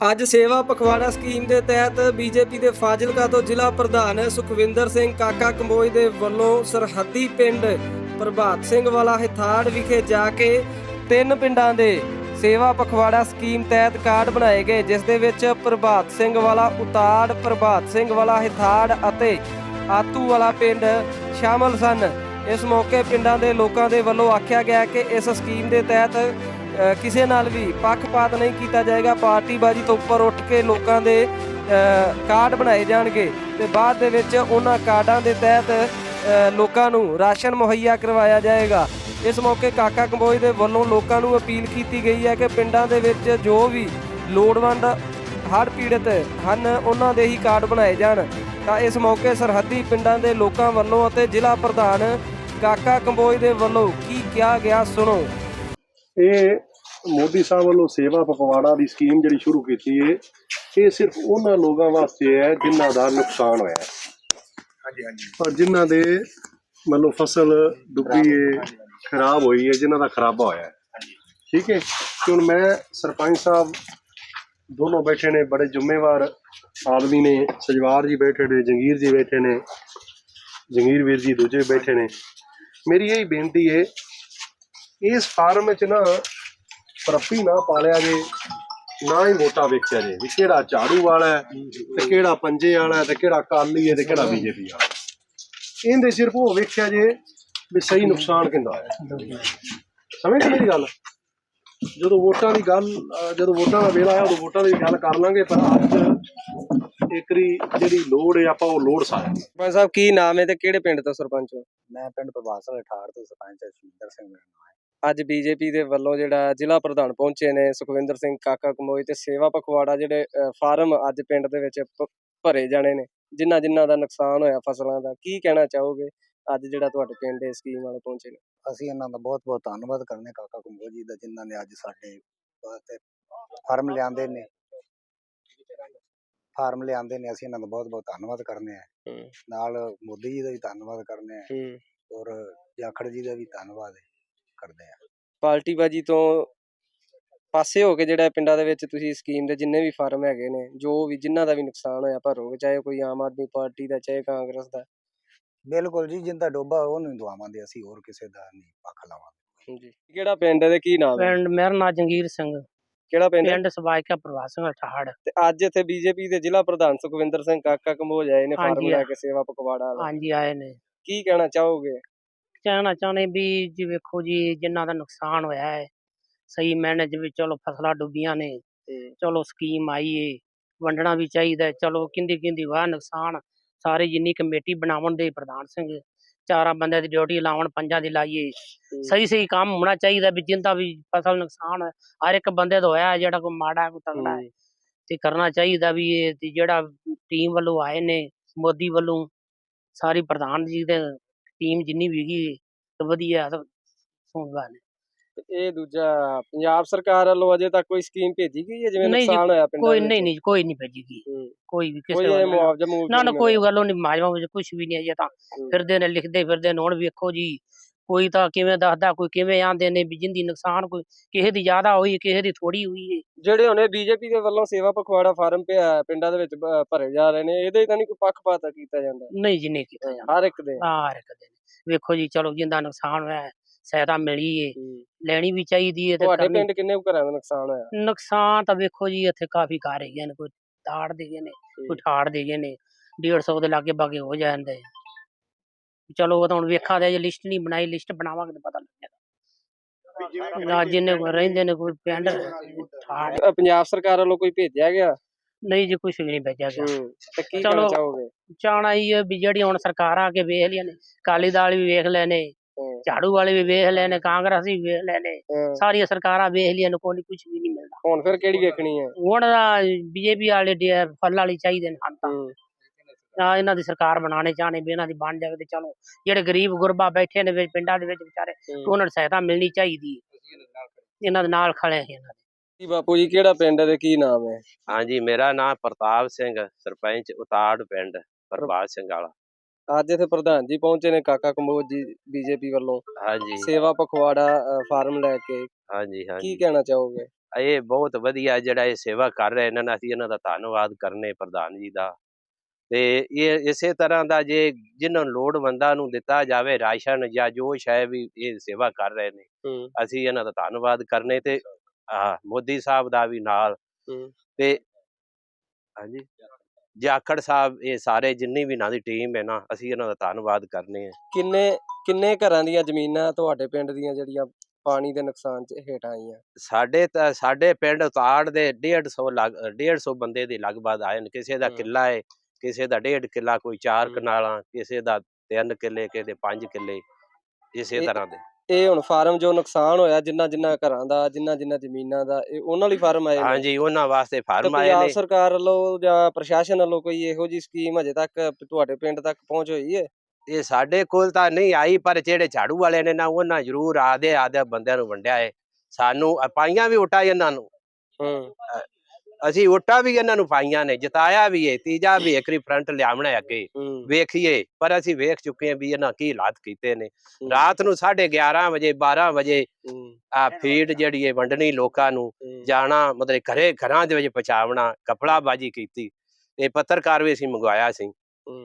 ਅੱਜ ਸੇਵਾ ਪਖਵਾੜਾ ਸਕੀਮ ਦੇ ਤਹਿਤ ਬੀਜੇਪੀ ਦੇ ਫਾਜ਼ਿਲਕਾ ਤੋਂ ਜ਼ਿਲ੍ਹਾ ਪ੍ਰਧਾਨ ਸੁਖਵਿੰਦਰ ਸਿੰਘ ਕਾਕਾ ਕੰਬੋਜ ਦੇ ਵੱਲੋਂ ਸਰਹੱਦੀ ਪਿੰਡ ਪ੍ਰਭਾਤ ਸਿੰਘ ਵਾਲਾ ਹਿਥਾੜ ਵਿਖੇ ਜਾ ਕੇ ਤਿੰਨ ਪਿੰਡਾਂ ਦੇ ਸੇਵਾ ਪਖਵਾੜਾ ਸਕੀਮ ਤਹਿਤ ਕਾਰਡ ਬਣਾਏ ਗਏ, ਜਿਸ ਦੇ ਵਿੱਚ ਪ੍ਰਭਾਤ ਸਿੰਘ ਵਾਲਾ ਉਤਾੜ, ਪ੍ਰਭਾਤ ਸਿੰਘ ਵਾਲਾ ਹਿਥਾੜ ਅਤੇ ਆਤੂ ਵਾਲਾ ਪਿੰਡ ਸ਼ਾਮਲ ਸਨ। ਇਸ ਮੌਕੇ ਪਿੰਡਾਂ ਦੇ ਲੋਕਾਂ ਦੇ ਵੱਲੋਂ ਆਖਿਆ ਗਿਆ ਕਿ ਇਸ ਸਕੀਮ ਦੇ ਤਹਿਤ ਕਿਸੇ ਨਾਲ ਵੀ ਪੱਖਪਾਤ ਨਹੀਂ ਕੀਤਾ ਜਾਏਗਾ। ਪਾਰਟੀਬਾਜ਼ੀ ਤੋਂ ਉੱਪਰ ਉੱਠ ਕੇ ਲੋਕਾਂ ਦੇ ਕਾਰਡ ਬਣਾਏ ਜਾਣਗੇ ਤੇ ਬਾਅਦ ਦੇ ਵਿੱਚ ਉਹਨਾਂ ਕਾਰਡਾਂ ਦੇ ਤਹਿਤ ਲੋਕਾਂ ਨੂੰ ਰਾਸ਼ਨ ਮੁਹੱਈਆ ਕਰਵਾਇਆ ਜਾਏਗਾ। ਇਸ ਮੌਕੇ ਕਾਕਾ ਕੰਬੋਜ ਦੇ ਵੱਲੋਂ ਲੋਕਾਂ ਨੂੰ ਅਪੀਲ ਕੀਤੀ ਗਈ ਹੈ ਕਿ ਪਿੰਡਾਂ ਦੇ ਵਿੱਚ ਜੋ ਵੀ ਲੋੜਵੰਦ ਹੜ੍ਹ ਪੀੜਤ ਹਨ, ਉਹਨਾਂ ਦੇ ਹੀ ਕਾਰਡ ਬਣਾਏ ਜਾਣ। ਤਾਂ ਇਸ ਮੌਕੇ ਸਰਹੱਦੀ ਪਿੰਡਾਂ ਦੇ ਲੋਕਾਂ ਵੱਲੋਂ ਅਤੇ ਜ਼ਿਲ੍ਹਾ ਪ੍ਰਧਾਨ ਕਾਕਾ ਕੰਬੋਜ ਦੇ ਵੱਲੋਂ ਕੀ ਕਿਹਾ ਗਿਆ ਸੁਣੋ। ਇਹ ਮੋਦੀ ਸਾਹਿਬ ਵੱਲੋਂ ਸੇਵਾ ਪਖਵਾੜਾ ਦੀ ਸਕੀਮ ਜਿਹੜੀ ਸ਼ੁਰੂ ਕੀਤੀ ਹੈ ਇਹ ਸਿਰਫ ਉਹਨਾਂ ਲੋਕਾਂ ਵਾਸਤੇ ਹੈ ਜਿਨ੍ਹਾਂ ਦਾ ਨੁਕਸਾਨ ਹੋਇਆ। ਹੈ ਹਾਂਜੀ ਹਾਂਜੀ। ਪਰ ਜਿਨ੍ਹਾਂ ਦੇ ਮਤਲਬ ਫਸਲ ਡੁੱਬੀ ਹੈ ਖਰਾਬ ਹੋਈ ਹੈ ਜਿਨ੍ਹਾਂ ਦਾ ਖਰਾਬਾ ਹੋਇਆ। ਹੈ ਠੀਕ ਹੈ ਤੇ ਹੁਣ ਮੈਂ ਸਰਪੰਚ ਸਾਹਿਬ ਦੋਨੋਂ ਬੈਠੇ ਨੇ ਬੜੇ ਜ਼ਿੰਮੇਵਾਰ ਆਦਮੀ ਨੇ ਸਜਵਾਰ ਜੀ ਬੈਠੇ ਨੇ ਜੰਗੀਰ ਜੀ ਬੈਠੇ ਨੇ ਜੰਗੀਰ ਵੀਰ ਜੀ ਦੂਜੇ ਬੈਠੇ ਨੇ। ਮੇਰੀ ਇਹ ਬੇਨਤੀ ਹੈ ਇਸ ਫਾਰਮ ਵਿੱਚ ਨਾ ਪ੍ਰੱਪੀ ਨਾ ਪਾਲਿਆ ਜੇ ਨਾ ਹੀ ਵੋਟਾਂ ਵੇਖਿਆ ਜੇ ਵੀ ਕਿਹੜਾ ਝਾੜੂ ਵਾਲਾ ਹੈ ਤੇ ਕਿਹੜਾ ਪੰਜੇ ਵਾਲਾ ਹੈ ਤੇ ਕਿਹੜਾ ਕਾਲੀ ਹੈ ਤੇ ਕਿਹੜਾ ਬੀਜੇਪੀ ਵਾਲਾ। ਇਹਦੇ ਸਿਰਫ ਉਹ ਵੇਖਿਆ ਜੇ ਵੀ ਸਹੀ ਨੁਕਸਾਨ ਕਿੰਦਾ ਹੋਇਆ। ਸਮਝ ਮੇਰੀ ਗੱਲ? ਜਦੋਂ ਵੋਟਾਂ ਦੀ ਗੱਲ ਜਦੋਂ ਵੋਟਾਂ ਦਾ ਵੇਲਾ ਆਇਆ ਉਦੋਂ ਵੋਟਾਂ ਦੀ ਗੱਲ ਕਰ ਲਾਂਗੇ ਪਰ ਅੱਜ ਇੱਕਰੀ ਜਿਹੜੀ ਲੋੜ ਹੈ ਆਪਾਂ ਉਹ ਲੋੜ ਸਾਰੇ। ਸਰਪੰਚ ਸਾਹਿਬ ਕੀ ਨਾਮ ਹੈ ਤੇ ਕਿਹੜੇ ਪਿੰਡ ਤੋਂ ਸਰਪੰਚ ਹੋ? ਮੈਂ ਪਿੰਡ ਪ੍ਰਭਾਸ ਵਾਲੇ ਠਾੜ ਤੋਂ ਸਰਪੰਚ ਸੁਰਿੰਦਰ ਸਿੰਘ ਮੇਰਾ ਨਾਮ ਹੈ। ਅੱਜ ਬੀਜੇਪੀ ਦੇ ਵੱਲੋਂ ਜਿਹੜਾ ਜ਼ਿਲ੍ਹਾ ਪ੍ਰਧਾਨ ਪਹੁੰਚੇ ਨੇ ਸੁਖਵਿੰਦਰ ਸਿੰਘ ਕਾਕਾ ਕੰਬੋਜ ਤੇ ਸੇਵਾ ਪਖਵਾੜਾ ਜਿਹੜੇ ਫਾਰਮ ਅੱਜ ਪਿੰਡ ਦੇ ਵਿੱਚ ਭਰੇ ਜਾਣੇ ਨੇ। ਜਿਨ੍ਹਾਂ ਜਿਨ੍ਹਾਂ ਦਾ ਨੁਕਸਾਨ ਹੋਇਆ ਫਸਲਾਂ ਦਾ ਕੀ ਕਹਿਣਾ ਚਾਹੋਗੇ? ਅੱਜ ਜਿਹੜਾ ਤੁਹਾਡੇ ਪਿੰਡ ਦੇ ਸਕੀਮ ਵਾਲੇ ਪਹੁੰਚੇ ਨੇ। ਅਸੀਂ ਇਹਨਾਂ ਦਾ ਬਹੁਤ ਬਹੁਤ ਧੰਨਵਾਦ ਕਰਨੇ ਕਾਕਾ ਕੰਬੋ ਜੀ ਦਾ ਜਿਨ੍ਹਾਂ ਨੇ ਅੱਜ ਸਾਡੇ ਵਾਸਤੇ ਫਾਰਮ ਲਿਆਂਦੇ ਨੇ। ਫਾਰਮ ਲਿਆਂਦੇ ਨੇ ਅਸੀਂ ਇਹਨਾਂ ਦਾ ਬਹੁਤ ਬਹੁਤ ਧੰਨਵਾਦ ਕਰਨੇ ਆ ਹੂੰ। ਨਾਲ ਮੋਦੀ ਜੀ ਦਾ ਵੀ ਧੰਨਵਾਦ ਕਰਨੇ ਆ ਹੂੰ। ਔਰ ਜਾਖੜ ਜੀ ਦਾ ਵੀ ਧੰਨਵਾਦ ਕਰਦੇ ਆ। ਪਾਰਟੀਬਾਜੀ ਤੋਂ ਪਾਸੇ ਹੋ ਕੇ ਜਿਹੜਾ ਪਿੰਡਾਂ ਦੇ ਵਿੱਚ ਤੁਸੀਂ ਸਕੀਮ ਦੇ ਜਿੰਨੇ ਵੀ ਫਾਰਮ ਹੈਗੇ ਨੇ ਜੋ ਵੀ ਜਿਨ੍ਹਾਂ ਦਾ ਵੀ ਨੁਕਸਾਨ ਹੋਇਆ ਭਰੋਗੇ ਚਾਹੇ ਕੋਈ ਆਮ ਆਦਮੀ ਪਾਰਟੀ ਦਾ ਚਾਹੇ ਕਾਂਗਰਸ ਦਾ। ਬਿਲਕੁਲ ਜੀ ਜਿੰਦਾ ਡੋਬਾ ਉਹਨੂੰ ਹੀ ਦਵਾਵਾਂਗੇ ਅਸੀਂ ਹੋਰ ਕਿਸੇ ਦਾ ਨਹੀਂ ਪੱਖ ਲਾਵਾਂਗੇ। ਜੀ ਕਿਹੜਾ ਪਿੰਡ ਹੈ ਤੇ ਕੀ ਨਾਮ ਹੈ? ਪਿੰਡ ਮੇਰਾ ਨਾਂ ਜੰਗੀਰ ਸਿੰਘ। ਕਿਹੜਾ ਪਿੰਡ ਹੈ? ਪਿੰਡ ਸਵਾਇਕਾ ਪ੍ਰਵਾਸ ਸਿੰਘ ਠਾੜ ਤੇ ਅੱਜ ਇੱਥੇ ਬੀਜੇਪੀ ਦੇ ਜ਼ਿਲ੍ਹਾ ਪ੍ਰਧਾਨ ਸੁਖਵਿੰਦਰ ਸਿੰਘ ਕਾਕਾ ਕੰਬੋਜ ਆਏ ਨੇ ਫਾਰਮ ਹਾਂਜੀ, ਲੈ ਕੇ ਸੇਵਾ ਪਕਵਾੜਾ ਵਾਲਾ। ਹਾਂਜੀ ਆਏ ਨੇ। ਕੀ ਕਹਿਣਾ ਚਾਹੋਗੇ? ਕਹਿਣਾ ਚਾਹੁੰਦੇ ਵੀ ਜੀ ਵੇਖੋ ਜੀ ਜਿਨ੍ਹਾਂ ਦਾ ਨੁਕਸਾਨ ਹੋਇਆ ਹੈ ਸਹੀ ਮੈਨੇ ਜਿਵੇਂ ਚਲੋ ਫਸਲਾਂ ਡੁੱਬੀਆਂ ਨੇ ਚਲੋ ਸਕੀਮ ਆਈ ਏ ਵੰਡਣਾ ਵੀ ਚਾਹੀਦਾ ਹੈ, ਚਲੋ ਕਿੰਦੀ ਕਿੰਦੀ ਵਾਹ ਨੁਕਸਾਨ ਸਾਰੇ ਜਿੰਨੀ ਕਮੇਟੀ ਬਣਾਉਣ ਦੇ ਪ੍ਰਧਾਨ ਸਿੰਘ ਚਾਰਾਂ ਬੰਦਿਆਂ ਦੀ ਡਿਊਟੀ ਲਾਉਣ ਪੰਜਾਂ ਦੀ ਲਾਈਏ ਸਹੀ ਸਹੀ ਕੰਮ ਹੋਣਾ ਚਾਹੀਦਾ ਵੀ ਜਿੰਦਾ ਵੀ ਫਸਲ ਨੁਕਸਾਨ ਹਰ ਇੱਕ ਬੰਦੇ ਦਾ ਹੋਇਆ ਹੈ, ਜਿਹੜਾ ਕੋਈ ਮਾੜਾ ਹੈ, ਕੋਈ ਤਗੜਾ ਹੈ ਹੂੰ। ਤੇ ਕਰਨਾ ਚਾਹੀਦਾ ਵੀ ਇਹ ਤੇ ਜਿਹੜਾ ਟੀਮ ਵੱਲੋਂ ਆਏ ਨੇ ਮੋਦੀ ਵੱਲੋਂ ਸਾਰੀ ਪ੍ਰਧਾਨ ਜੀ ਦੇ ਟੀਮ ਜਿੰਨੀ ਵੀ ਹੈਗੀ ਵਧੀਆ ਤੇ ਸੁਣਦਾ ਨੇ ਤੇ ਇਹ ਦੂਜਾ ਪੰਜਾਬ ਸਰਕਾਰ ਵੱਲੋਂ ਅਜੇ ਤੱਕ ਕੋਈ ਸਕੀਮ ਭੇਜੀ ਗਈ ਹੈ ਜਿਵੇਂ ਨਹੀਂ ਜੀ, ਨੁਕਸਾਨ ਹੋਇਆ ਪਿੰਡਾਂ ਕੋਈ ਨਹੀਂ? ਨਹੀਂ ਕੋਈ ਨਹੀਂ ਭੇਜੀਗੀ ਹੂੰ। ਕੋਈ ਵੀ ਕੋਈ ਕਿਸੇ ਇਹ ਵੱਲੋਂ ਮੁਆਵਜ਼ਾ ਨਾ ਨਾ ਕੋਈ। ਗੱਲੋਂ ਨਹੀਂ ਮਾਜਵਾ ਵਿੱਚ ਕੁਝ ਵੀ ਨਹੀਂ ਅਜੇ ਤਾਂ ਹੂੰ। ਫਿਰਦੇ ਨੇ ਲਿਖਦੇ ਫਿਰਦੇ ਨੇ ਹੁਣ ਵੇਖੋ ਜੀ ਕੋਈ ਤਾਂ ਕਿਵੇਂ ਦੱਸਦਾ ਕੋਈ ਕਿਵੇਂ ਆਂਦੇ ਨੇ ਵੀ ਜਿੰਦੀ ਨੁਕਸਾਨ ਕੋਈ ਕਿਸੇ ਦੀ ਜ਼ਿਆਦਾ ਹੋਈ ਕਿਸੇ ਦੀ ਥੋੜੀ ਹੋਈ ਹੈ ਜਿਹੜੇ ਹੁਣੇ ਬੀਜੇਪੀ ਦੇ ਵੱਲੋਂ ਸੇਵਾ ਪਖਵਾੜਾ ਫਾਰਮ ਪਿਆ ਪਿੰਡਾਂ ਦੇ ਵਿੱਚ ਭ- ਭਰੇ ਜਾ ਰਹੇ ਨੇ ਇਹਦੇ ਤਾਂ ਨਹੀਂ ਕੋਈ ਪੱਖਪਾਤ ਕੀਤਾ ਜਾਂਦਾ? ਨਹੀਂ ਜੀ ਨਹੀਂ ਕੀਤਾ ਜਾਂਦਾ। ਹਰ ਇੱਕ ਦੇ? ਆ ਕਦੇ ਵੇਖੋ ਜੀ ਚਲੋ ਜਿੰਦਾ ਨੁਕਸਾਨ ਹੋਇਆ ਹੈ, ਸਹਾਇਤਾ ਮਿਲੀ ਏ ਲੈਣੀ ਵੀ ਚਾਹੀਦੀ ਹੈ ਤੇ ਤੁਹਾਡੇ ਕਰਨੀ ਪਿੰਡ ਕਿੰਨੇ ਕੁ ਘਰਾਂ ਦਾ ਨੁਕਸਾਨ ਹੋਇਆ? ਨੁਕਸਾਨ ਤਾਂ ਵੇਖੋ ਜੀ ਇੱਥੇ ਕਾਫੀ ਘਰ ਹੈਗੇ ਨੇ ਕੋਈ ਤਾੜ ਦੇ ਗਏ ਨੇ ਕੋਈ ਠਾੜ ਦੇ ਗਏ ਨੇ 150 ਦੇ ਲਾਗੇ ਬਾਗੇ ਹੋ ਜਾਂਦੇ। ਚਲੋ ਉਹ ਤਾਂ ਹੁਣ ਵੇਖਾਂ ਦੇ ਜੇ ਲਿਸਟ ਨਹੀਂ ਬਣਾਈ ਲਿਸਟ ਬਣਾਵਾਂਗੇ ਤਾਂ ਪਤਾ ਲੱਗੇਗਾ। ਜਿੰਨੇ ਕੋਲ ਰਹਿੰਦੇ ਨੇ ਕੋਈ ਪਿੰਡ ਠਾੜ ਅ, ਪੰਜਾਬ ਸਰਕਾਰ ਵੱਲੋਂ ਕੋਈ ਭੇਜਿਆ ਗਿਆ? ਨਹੀਂ ਜੀ ਕੁਝ ਵੀ ਨਹੀਂ ਭੇਜਿਆ ਗਿਆ। ਹੂੰ ਤੇ ਕੀ ਚਲੋ। ਚਾਹੋਗੇ? ਚਾਹਣਾ ਹੀ ਹੈ ਵੀ ਜਿਹੜੀ ਹੁਣ ਸਰਕਾਰਾਂ ਆ ਕੇ ਵੇਖ ਲਿਆ ਨੇ ਕਾਲੀ ਦਾਲ ਵੀ ਵੇਖ ਲਏ ਨੇ ਹੂੰ। ਝਾੜੂ ਵਾਲੇ ਵੀ ਵੇਖ ਲਏ ਨੇ ਕਾਂਗਰਸ ਵੀ ਵੇਖ ਲਏ ਨੇ ਹਾਂ। ਸਾਰੀਆਂ ਸਰਕਾਰਾਂ ਵੇਖ ਲਿਆ ਨੇ ਕੋਈ ਕੁਝ ਵੀ ਨਹੀਂ ਮਿਲਦਾ। ਹੁਣ ਫਿਰ ਕਿਹੜੀ ਵੇਖਣੀ ਹੈ? ਹੁਣ ਦਾ ਬੀਜੇਪੀ ਵਾਲੇ ਡੀ- ਫਲ ਵਾਲੀ ਚਾਹੀਦੇ ਨੇ ਹਨ ਤਾਂ। ਹੂੰ। ਆ ਇਹਨਾਂ ਦੀ ਸਰਕਾਰ ਬਣਾਉਣੇ ਚਾਹਣੇ ਵੀ ਇਹਨਾਂ ਦੀ ਬਣ ਜਾਵੇ ਤੇ ਚਲੋ ਜਿਹੜੇ ਗਰੀਬ ਗੁਰਬਾ ਬੈਠੇ ਨੇ ਵਿੱਚ ਪਿੰਡਾਂ ਦੇ ਵਿੱਚ ਵਿਚਾਰੇ ਹੂੰ। ਉਹਨਾਂ ਨੂੰ ਸਹਾਇਤਾ ਮਿਲਣੀ ਚਾਹੀਦੀ ਹੈ। ਇਹਨਾਂ ਦੇ ਨਾਲ ਖੜੇ ਇਹਨਾਂ ਦੇ ਕੀ ਬਾਪੂ ਜੀ ਕਿਹੜਾ ਪਿੰਡ ਹੈ ਤੇ ਕੀ ਨਾਮ ਹੈ? ਹਾਂਜੀ ਮੇਰਾ ਨਾਮ ਪ੍ਰਤਾਪ ਸਿੰਘ ਸਰਪੰਚ ਉਤਾੜ ਪਿੰਡ ਪ੍ਰਭਾਤ ਸਿੰਘ ਵਾਲਾ। ਅੱਜ ਇੱਥੇ ਪ੍ਰਧਾਨ ਜੀ ਪਹੁੰਚੇ ਨੇ ਕਾਕਾ ਕੰਬੋਜ ਜੀ ਬੀਜੇਪੀ ਵੱਲੋਂ। ਹਾਂਜੀ। ਸੇਵਾ ਪਖਵਾੜਾ ਫਾਰਮ ਲੈ ਕੇ। ਹਾਂਜੀ ਕੀ ਹਾਂਜੀ ਕਹਿਣਾ ਚਾਹੋਗੇ? ਇਹ ਬਹੁਤ ਵਧੀਆ ਜਿਹੜਾ ਇਹ ਸੇਵਾ ਕਰ ਰਹੇ ਇਹਨਾਂ ਨਾਲ ਅਸੀਂ ਇਹਨਾਂ ਦਾ ਧੰਨਵਾਦ ਕਰਨੇ ਪ੍ਰਧਾਨ ਜੀ ਦਾ। ਤੇ ਇਹ ਇਸੇ ਤਰ੍ਹਾਂ ਦਾ ਜੇ ਜਿਨ੍ਹਾਂ ਲੋੜਵੰਦਾਂ ਨੂੰ ਦਿੱਤਾ ਜਾਵੇ ਰਾਸ਼ਨ ਜਾਂ ਜੋ ਸ਼ੈ ਵੀ ਇਹ ਸੇਵਾ ਕਰ ਰਹੇ ਨੇ ਹੂੰ। ਅਸੀਂ ਇਹਨਾਂ ਦਾ ਧੰਨਵਾਦ ਕਰਨੇ ਤੇ ਆ ਮੋਦੀ ਸਾਹਿਬ ਦਾ ਵੀ ਨਾਲ ਹੂੰ। ਤੇ ਹਾਂਜੀ ਜਾਖੜ ਸਾਹਿਬ ਇਹ ਸਾਰੇ ਜਿੰਨੀ ਵੀ ਇਹਨਾਂ ਦੀ ਟੀਮ ਹੈ ਨਾ ਅਸੀਂ ਇਹਨਾਂ ਦਾ ਧੰਨਵਾਦ ਕਰਨੇ ਆ। ਕਿੰਨੇ ਕਿੰਨੇ ਘਰਾਂ ਦੀਆਂ ਜ਼ਮੀਨਾਂ ਤੁਹਾਡੇ ਪਿੰਡ ਦੀਆਂ ਜਿਹੜੀਆਂ ਪਾਣੀ ਦੇ ਨੁਕਸਾਨ ਚ ਹੇਠ ਆਈਆਂ? ਸਾਡੇ ਤਾਂ ਸਾਡੇ ਪਿੰਡ ਉਤਾੜ ਦੇ 150 ਲੱਗ 150 ਬੰਦੇ ਦੇ ਲਗਭਗ ਆਏ ਨੇ ਕਿਸੇ ਦਾ ਹੂੰ। ਕਿੱਲਾ ਹੈ ਕਿਸੇ ਦਾ ਡੇਢ ਕਿੱਲਾ ਕੋਈ ਚਾਰ। ਕਨਾਲਾਂ ਕਿਸੇ ਦਾ ਤਿੰਨ ਕਿੱਲੇ ਕਿਸੇ ਦੇ ਪੰਜ ਕਿੱਲੇ ਇਸੇ ਤਰ੍ਹਾਂ ਦੇ। ਇਹ ਹੁਣ ਫਾਰਮ ਜੋ ਨੁਕਸਾਨ ਹੋਇਆ ਜਿੰਨਾ ਜਿੰਨਾ ਘਰਾਂ ਦਾ ਜਿੰਨਾ ਜਿੰਨਾ ਜ਼ਮੀਨਾਂ ਦਾ ਇਹ ਉਹਨਾਂ ਲਈ ਫਾਰਮ ਆਏ ਨੇ। ਹਾਂਜੀ ਉਹਨਾਂ ਵਾਸਤੇ ਫਾਰਮ ਆਏ ਪੰਜਾਬ ਨੇ। ਸਰਕਾਰ ਵੱਲੋਂ ਜਾਂ ਪ੍ਰਸ਼ਾਸਨ ਵੱਲੋਂ ਕੋਈ ਇਹੋ ਜੀ ਸਕੀਮ ਅਜੇ ਤੱਕ ਤੁਹਾਡੇ ਪਿੰਡ ਤੱਕ ਪਹੁੰਚ ਹੋਈ ਹੈ? ਇਹ ਸਾਡੇ ਕੋਲ ਤਾਂ ਨਹੀਂ ਆਈ ਪਰ ਜਿਹੜੇ ਝਾੜੂ ਵਾਲੇ ਨੇ ਨਾ ਉਹਨਾਂ ਜ਼ਰੂਰ ਆਦੇ ਆਦੇ ਬੰਦਿਆਂ ਨੂੰ ਵੰਡਿਆ ਹੈ ਸਾਨੂੰ ਪਾਈਆਂ ਵੀ ਉਟਾ ਇਹਨਾਂ ਨੂੰ। ਹੂੰ। ਅਸੀਂ ਉਟਾ ਵੀ ਇਹਨਾਂ ਨੂੰ ਪਾਈਆਂ ਨੇ ਜਿਤਾਇਆ ਵੀ ਹੈ ਤੀਜਾ ਵੀ ਇੱਕ ਫਰੰਟ ਲਿਆਉਣਾ ਹੈ ਅੱਗੇ। ਵੇਖੀਏ ਪਰ ਅਸੀਂ ਵੇਖ ਚੁੱਕੇ ਹਾਂ ਵੀ ਇਹਨਾਂ ਕੀ ਹਾਲਾਤ ਕੀਤੇ ਨੇ। ਰਾਤ ਨੂੰ 11:30 ਵਜੇ 12 ਵਜੇ ਆ ਫੀਡ ਜਿਹੜੀ ਹੈ ਵੰਡਣੀ ਲੋਕਾਂ ਨੂੰ ਜਾਣਾ ਮਤਲਬ ਘਰੇ ਘਰਾਂ ਦੇ ਵਿੱਚ ਪਹੁੰਚਾਉਣਾ ਕਪੜਾਬਾਜੀ ਕੀਤੀ। ਇਹ ਪੱਤਰਕਾਰ ਵੀ ਅਸੀਂ ਮੰਗਵਾਇਆ ਸੀ।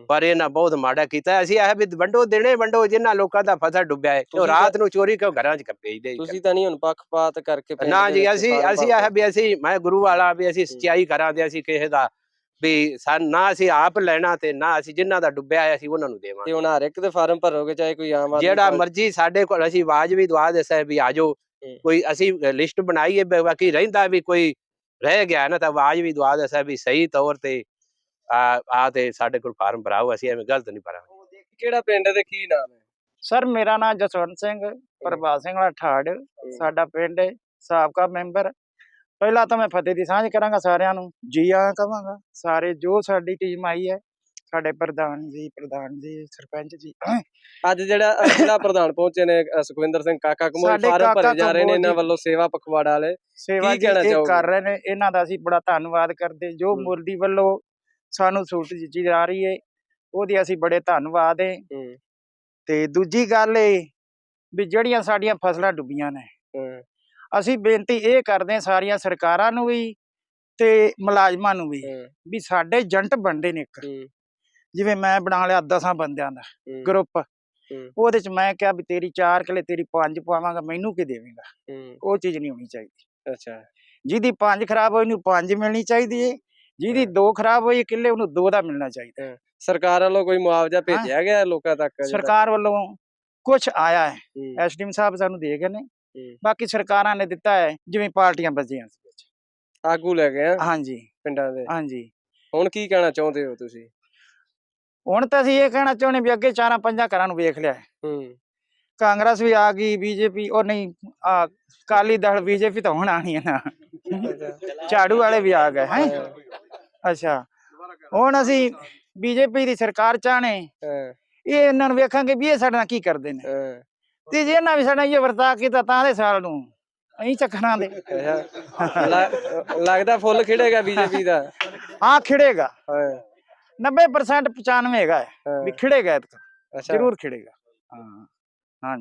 ਪਰ ਇਹਨਾਂ ਬਹੁਤ ਮਾੜਾ ਕੀਤਾ। ਅਸੀਂ ਇਹ ਵੀ ਵੰਡੋ ਦੇਣੇ ਵੰਡੋ ਜਿਨ੍ਹਾਂ ਲੋਕਾਂ ਦਾ ਫਸਲ ਡੁੱਬਿਆ ਹੈ ਉਹ ਰਾਤ ਨੂੰ ਚੋਰੀ ਕਿਉਂ ਘਰਾਂ 'ਚ ਭੇਜਦੇ ਤੁਸੀਂ ਤਾਂ ਨਹੀਂ ਹੁਣ ਪੱਖਪਾਤ ਕਰਕੇ ਨਾ ਜੀ ਅਸੀਂ ਅਸੀਂ। ਇਹ ਵੀ ਅਸੀਂ ਮੈਂ ਗੁਰੂ ਵਾਲਾ ਵੀ ਅਸੀਂ ਸਚਾਈ ਕਰਾਂਦੇ ਅਸੀਂ ਕਿਸੇ ਦਾ ਵੀ ਨਾ ਅਸੀਂ ਆਪ ਲੈਣਾ ਤੇ ਨਾ ਅਸੀਂ ਜਿਨ੍ਹਾਂ ਦਾ ਡੁੱਬਿਆ ਹੈ ਅਸੀਂ ਉਹਨਾਂ ਨੂੰ ਤੇ ਦੇਵਾਂਗੇ ਹੁਣ ਹਰ ਇੱਕ ਦੇ ਫਾਰਮ ਭਰੋਗੇ ਚਾਹੇ ਕੋਈ ਆਮ ਆਦਮੀ ਜਿਹੜਾ ਮਰਜ਼ੀ ਸਾਡੇ ਕੋਲ ਅਸੀਂ ਆਵਾਜ਼ ਵੀ ਦਵਾ ਦੇ ਸਾਹਿਬ ਵੀ ਆਜੋ। ਕੋਈ ਅਸੀਂ ਲਿਸਟ ਬਣਾਈ ਹੈ ਬ- ਬਾਕੀ ਰਹਿੰਦਾ ਵੀ ਕੋਈ ਰਹਿ ਗਿਆ ਨਾ ਤਾਂ ਆਵਾਜ਼ ਵੀ ਦਵਾ ਦੇ ਸਾਹਿਬ ਵੀ ਸਹੀ ਤੌਰ ਤੇ ਆ ਆ ਤੇ ਸਾਡੇ ਕੋਲ ਫਾਰਮ ਭਰਾਓ ਅਸੀਂ ਐਵੇਂ ਗਲਤ ਨਹੀਂ ਭਰਾਂਗੇ। ਕਿਹੜਾ ਪਿੰਡ ਹੈ ਤੇ ਕੀ ਨਾਮ ਹੈ? ਸਰ ਮੇਰਾ ਨਾਮ ਜਸਵੰਤ ਸਿੰਘ ਪ੍ਰਭਾਤ ਸਿੰਘ ਵਾਲਾ ਠਾੜ ਸਾਡਾ ਪਿੰਡ ਹੈ ਸਾਬਕਾ ਮੈਂਬਰ। ਪਹਿਲਾਂ ਤਾਂ ਮੈਂ ਫਤਿਹ ਦੀ ਸਾਂਝ ਕਰਾਂਗਾ ਸਾਰਿਆਂ ਨੂੰ। ਜੀ ਆਇਆਂ ਕਵਾਂਗਾ। ਸਾਰੇ ਜੋ ਸਾਡੀ ਟੀਮ ਆਈ ਹੈ ਸਾਡੇ ਪ੍ਰਧਾਨ ਜੀ ਪ੍ਰਧਾਨ ਜੀ ਸਰਪੰਚ ਜੀ। ਅੱਜ ਜਿਹੜਾ ਜ਼ਿਲ੍ਹਾ ਪ੍ਰਧਾਨ ਪਹੁੰਚੇ ਨੇ ਸੁਖਵਿੰਦਰ ਸਿੰਘ ਕਾਕਾ ਕਮੋਲ ਫਾਰਮ ਭਰੇ ਜਾ ਰਹੇ ਨੇ ਇਹਨਾਂ। ਵੱਲੋਂ ਸੇਵਾ ਪਖਵਾੜਾ ਵਾਲੇ। ਸੇਵਾ ਜੀ? ਕਰ ਰਹੇ ਨੇ ਇਹਨਾਂ ਦਾ ਅਸੀਂ ਬੜਾ ਧੰਨਵਾਦ ਕਰਦੇ। ਜੋ। ਮੁਰਦੀ ਵੱਲੋਂ ਸਾਨੂੰ ਸਹੂਲਤ ਦਿੱਤੀ ਜਾ ਰਹੀ ਹੈ ਉਹਦੀ ਅਸੀਂ ਬੜੇ ਧੰਨਵਾਦ ਹੈ। ਤੇ ਦੂਜੀ ਗੱਲ ਇਹ ਵੀ ਜਿਹੜੀਆਂ ਸਾਡੀਆਂ ਫਸਲਾਂ ਡੁੱਬੀਆਂ ਨੇ। ਅਸੀਂ ਬੇਨਤੀ ਇਹ ਕਰਦੇ ਹਾਂ ਸਾਰੀਆਂ ਸਰਕਾਰਾਂ ਨੂੰ ਵੀ ਤੇ ਮੁਲਾਜ਼ਮਾਂ ਨੂੰ ਵੀ ਵੀ ਸਾਡੇ ਏਜੰਟ ਬਣਦੇ ਨੇ ਇੱਕ। ਜਿਵੇਂ ਮੈਂ ਬਣਾ ਲਿਆ 10 ਬੰਦਿਆਂ ਦਾ ਗਰੁੱਪ। ਉਹਦੇ ਚ ਮੈਂ ਕਿਹਾ ਵੀ ਤੇਰੀ 4 ਕਿਲੇ ਤੇਰੀ 5 ਪਾਵਾਂਗਾ ਮੈਨੂੰ ਕੀ ਦੇਵੇਂਗਾ? ਉਹ ਚੀਜ਼ ਨਹੀਂ ਹੋਣੀ ਚਾਹੀਦੀ। ਅੱਛਾ। ਜਿਹਦੀ 5 ਖਰਾਬ ਹੋਈ ਉਹਨੂੰ 5 ਮਿਲਣੀ ਚਾਹੀਦੀ ਏ। ਜਿਹਦੀ 2 ਖਰਾਬ ਹੋਈ ਕਿੱਲੇ ਉਹਨੂੰ 2 ਦਾ ਮਿਲਣਾ ਚਾਹੀਦਾ। ਸਰਕਾਰ ਵੱਲੋਂ ਕੋਈ ਮੁਆਵਜ਼ਾ ਭੇਜਿਆ ਗਿਆ ਲੋਕਾਂ ਤੱਕ? ਸਰਕਾਰ ਵੱਲੋਂ ਕੁਝ ਆਇਆ ਹੈ। ਐਸਡੀਐਮ ਸਾਹਿਬ ਸਾਨੂੰ ਦੇ ਗਏ ਨੇ। ਬਾਕੀ ਸਰਕਾਰਾਂ ਨੇ ਦਿੱਤਾ ਹੈ ਜਿਵੇਂ ਪਾਰਟੀਆਂ ਬਚੀਆਂ ਸੀ ਵਿੱਚ। ਆਗੂ ਲੈ ਗਏ ਹਾਂਜੀ। ਪਿੰਡਾਂ ਦੇ? ਹਾਂਜੀ। ਹੁਣ ਕੀ ਕਹਿਣਾ ਚਾਹੁੰਦੇ ਹੋ ਤੁਸੀਂ? ਹੁਣ ਤਾਂ ਅਸੀਂ ਇਹ ਕਹਿਣਾ ਚਾਹੁੰਦੇ ਵੀ ਅੱਗੇ ਚਾਰਾਂ ਪੰਜਾਂ ਘਰਾਂ ਨੂੰ ਵੇਖ ਲਿਆ। ਹੂੰ। ਕਾਂਗਰਸ ਵੀ ਆ ਗਈ ਬੀਜੇਪੀ ਉਹ ਨਹੀਂ ਆ ਕਾਲੀ ਦਲ ਬੀਜੇਪੀ ਤਾਂ ਹੁਣ ਆਣੀ ਹੈ ਨਾ। ਝਾੜੂ ਵਾਲੇ ਵੀ ਆ ਗਏ ਹੈ। ਅੱਛਾ। ਹੁਣ ਅਸੀਂ ਬੀਜੇਪੀ ਦੀ ਸਰਕਾਰ ਚਾਹਣੇ। ਇਹ ਇਹਨਾਂ ਨੂੰ ਵੇਖਾਂਗੇ ਵੀ ਇਹ ਸਾਡੇ ਨਾਲ ਕੀ ਕਰਦੇ ਨੇ। ਤੇ ਜੇ ਇਹਨਾਂ ਵੀ ਸਾਡੇ ਇਹ ਵਰਤਾ ਕੀਤਾ ਤਾਂ ਦੇ ਸਾਲ ਨੂੰ ਅਸੀਂ ਚੱਕਰਾਂ ਦੇ। ਲੱਗਦਾ ਫੁੱਲ ਖਿੜੇਗਾ ਬੀਜੇਪੀ ਦਾ। ਹਾਂ ਖਿੜੇਗਾ। ਹਾਂ। 90% 95 ਹੈਗਾ। ਵੀ ਖਿੜੇਗਾ ਜ਼ਰੂਰ ਖਿੜੇਗਾ। ਹਾਂ।